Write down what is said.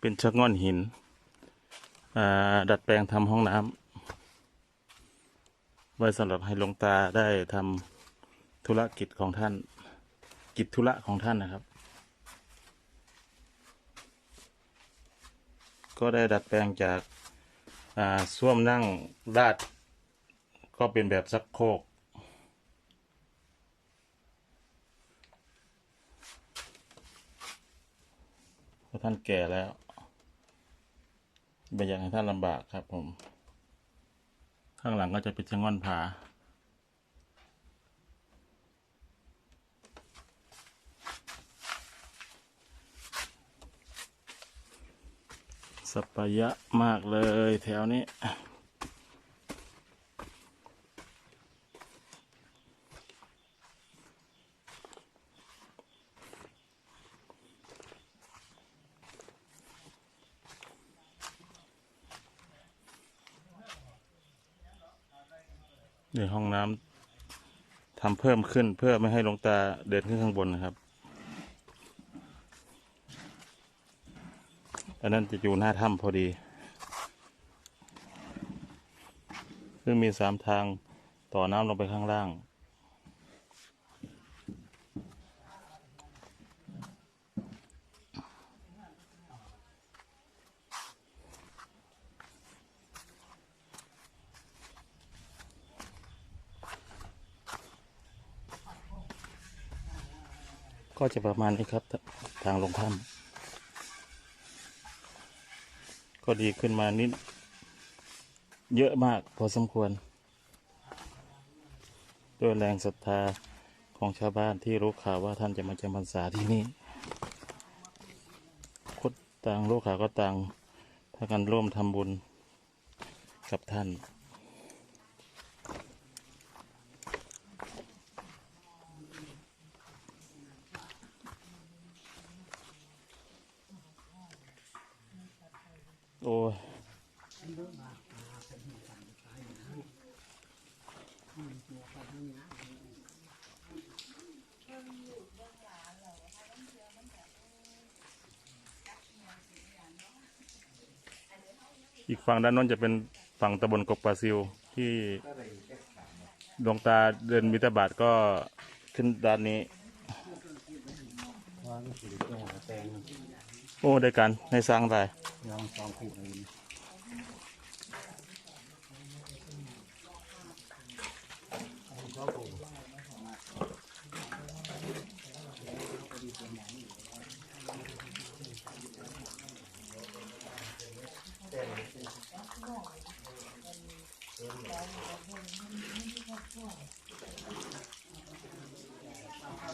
เป็นชะง่อนหิน ดัดแปลงทำห้องน้ำไว้สำหรับให้หลวงตาได้ทำธุรกิจของท่าน กิจธุระของท่านนะครับ ก็ได้ดัดแปลงจากอ่าส้วมนั่งลาด ก็เป็นแบบซักโคกเพราะท่านแก่แล้ว ไม่อยากให้ท่านลำบากครับผม ข้างหลังก็จะเป็นชะง่อนผาสัปยะมากเลยแถวนี้ นห้องน้ำทำเพิ่มขึ้นเพื่อไม่ให้ลงตาเดินขึ้นข้างบนนะครับ อันนั้นจะอยู่หน้าถ้ำพอดี ซึ่งมีสามทางต่อน้ำลงไปข้างล่าง ก็จะประมาณนี้ครับททางลงถ้ำก็ดีขึ้นมานิด เยอะมากพอสมควร ด้วยแรงศรัทธาของชาวบ้านที่รู้ข่าวว่าท่านจะมาจำพรรษาที่นี่คนต่างรู้ข่าวก็ต่างพากันร่วมทำบุญกับท่าน โอ้ยอีกฝั่งด้านโน้นจะเป็นฝั่งตำบลกกปลาซิวที่ดวงตาเดินมิตรบาทก็ขึ้นด้านนี้างสีแก้วแปลงโอ้ได้กันในสร้างได้ยอง